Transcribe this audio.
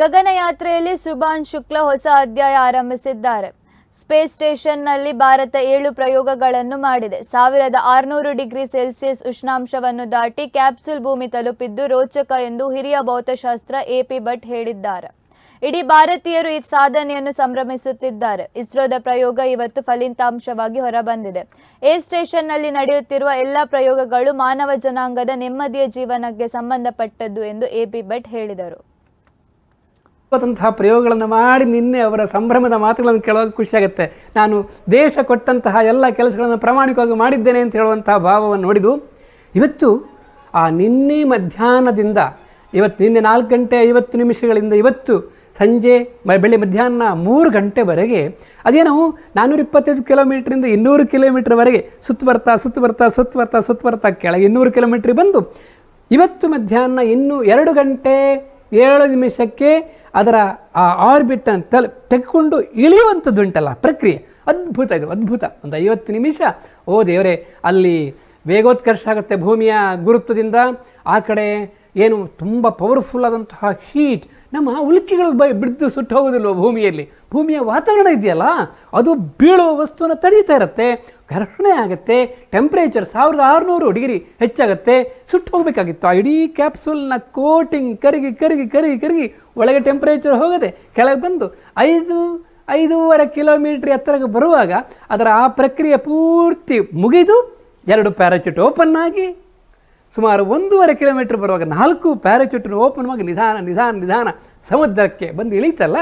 ಗಗನಯಾತ್ರೆಯಲ್ಲಿ ಸುಭಾನ್ ಶುಕ್ಲ ಹೊಸ ಅಧ್ಯಾಯ ಆರಂಭಿಸಿದ್ದಾರೆ. ಸ್ಪೇಸ್ ಸ್ಟೇಷನ್ನಲ್ಲಿ ಭಾರತ ಏಳು ಪ್ರಯೋಗಗಳನ್ನು ಮಾಡಿದೆ. ಸಾವಿರದ ಆರುನೂರು ಡಿಗ್ರಿ ಸೆಲ್ಸಿಯಸ್ ಉಷ್ಣಾಂಶವನ್ನು ದಾಟಿ ಕ್ಯಾಪ್ಸುಲ್ ಭೂಮಿ ತಲುಪಿದ್ದು ರೋಚಕ ಎಂದು ಹಿರಿಯ ಭೌತಶಾಸ್ತ್ರ ಎಪಿ ಭಟ್ ಹೇಳಿದ್ದಾರೆ. ಇಡೀ ಭಾರತೀಯರು ಈ ಸಾಧನೆಯನ್ನು ಸಂಭ್ರಮಿಸುತ್ತಿದ್ದಾರೆ. ಇಸ್ರೋದ ಪ್ರಯೋಗ ಇವತ್ತು ಫಲಿತಾಂಶವಾಗಿ ಹೊರಬಂದಿದೆ. ಏರ್ ಸ್ಟೇಷನ್ನಲ್ಲಿ ನಡೆಯುತ್ತಿರುವ ಎಲ್ಲ ಪ್ರಯೋಗಗಳು ಮಾನವ ಜನಾಂಗದ ನೆಮ್ಮದಿಯ ಜೀವನಕ್ಕೆ ಸಂಬಂಧಪಟ್ಟದ್ದು ಎಂದು ಎಪಿ ಭಟ್ ಹೇಳಿದರು. ಅದ್ಭುತಂತಹ ಪ್ರಯೋಗಗಳನ್ನು ಮಾಡಿ ನಿನ್ನೆ ಅವರ ಸಂಭ್ರಮದ ಮಾತುಗಳನ್ನು ಕೇಳುವಾಗ ಖುಷಿಯಾಗುತ್ತೆ ನಾನು ದೇಶ ಕೊಟ್ಟಂತಹ ಎಲ್ಲ ಕೆಲಸಗಳನ್ನು ಪ್ರಾಮಾಣಿಕವಾಗಿ ಮಾಡಿದ್ದೇನೆ ಅಂತ ಹೇಳುವಂತಹ ಭಾವವನ್ನು ನೋಡಿದು ಇವತ್ತು ಆ ನಿನ್ನೆ ಮಧ್ಯಾಹ್ನದಿಂದ, ಇವತ್ತು ನಿನ್ನೆ ನಾಲ್ಕು ಗಂಟೆ ಐವತ್ತು ನಿಮಿಷಗಳಿಂದ ಇವತ್ತು ಸಂಜೆ ಬೆಳೆ ಮಧ್ಯಾಹ್ನ ಮೂರು ಗಂಟೆವರೆಗೆ ಅದೇನೋ ನಾನ್ನೂರ ಇಪ್ಪತ್ತೈದು ಕಿಲೋಮೀಟ್ರಿಂದ ಇನ್ನೂರು ಕಿಲೋಮೀಟ್ರ್ವರೆಗೆ ಸುತ್ತು ಬರ್ತಾ ಸುತ್ತು ಬರ್ತಾ ಸುತ್ತು ಬರ್ತಾ ಸುತ್ತು ಬರ್ತಾ ಕೆಳಗೆ ಇನ್ನೂರು ಕಿಲೋಮೀಟ್ರಿಗೆ ಬಂದು, ಇವತ್ತು ಮಧ್ಯಾಹ್ನ ಇನ್ನೂ ಎರಡು ಗಂಟೆ ಏಳು ನಿಮಿಷಕ್ಕೆ ಅದರ ಆ ಆರ್ಬಿಟ್ ತಲೆ ಇಳಿಯುವಂಥದ್ದು ಉಂಟಲ್ಲ ಪ್ರಕ್ರಿಯೆ. ಅದ್ಭುತ ಇದು, ಅದ್ಭುತ. ಒಂದು ಐವತ್ತು ನಿಮಿಷ. ಓ ದೇವರೇ, ಅಲ್ಲಿ ವೇಗೋತ್ಕರ್ಷ ಆಗುತ್ತೆ ಭೂಮಿಯ ಗುರುತ್ವದಿಂದ. ಆ ಕಡೆ ಏನು ತುಂಬ ಪವರ್ಫುಲ್ ಆದಂತಹ ಹೀಟ್ ನಮ್ಮ ಉಲ್ಕಿಗಳು ಬೈ ಬಿದ್ದು ಸುಟ್ಟು ಹೋಗೋದಿಲ್ವ ಭೂಮಿಯಲ್ಲಿ. ಭೂಮಿಯ ವಾತಾವರಣ ಇದೆಯಲ್ಲ, ಅದು ಬೀಳುವ ವಸ್ತುವನ್ನು ತಡೀತಾ ಇರುತ್ತೆ, ಘರ್ಷಣೆ ಆಗುತ್ತೆ ಟೆಂಪ್ರೇಚರ್ ಸಾವಿರದ ಆರುನೂರು ಡಿಗ್ರಿ ಹೆಚ್ಚಾಗುತ್ತೆ, ಸುಟ್ಟು ಹೋಗಬೇಕಾಗಿತ್ತು. ಆ ಇಡೀ ಕ್ಯಾಪ್ಸೂಲ್ನ ಕೋಟಿಂಗ್ ಕರಗಿ ಕರಗಿ ಕರಗಿ ಕರಗಿ ಒಳಗೆ ಟೆಂಪ್ರೇಚರ್ ಹೋಗದೆ ಕೆಳಗೆ ಬಂದು ಐದು, ಐದೂವರೆ ಕಿಲೋಮೀಟ್ರ್ ಎತ್ತರಕ್ಕೆ ಬರುವಾಗ ಅದರ ಆ ಪ್ರಕ್ರಿಯೆ ಪೂರ್ತಿ ಮುಗಿದು ಎರಡು ಪ್ಯಾರಾಚೂಟ್ ಓಪನ್ ಆಗಿ ಸುಮಾರು ಒಂದೂವರೆ ಕಿಲೋಮೀಟರ್ ಬರುವಾಗ ನಾಲ್ಕು ಪ್ಯಾರಾಚೂಟ್ ಓಪನ್ ಆಗಿ ನಿಧಾನ ನಿಧಾನ ನಿಧಾನ ಸಮುದ್ರಕ್ಕೆ ಬಂದು ಇಳೀತಲ್ಲ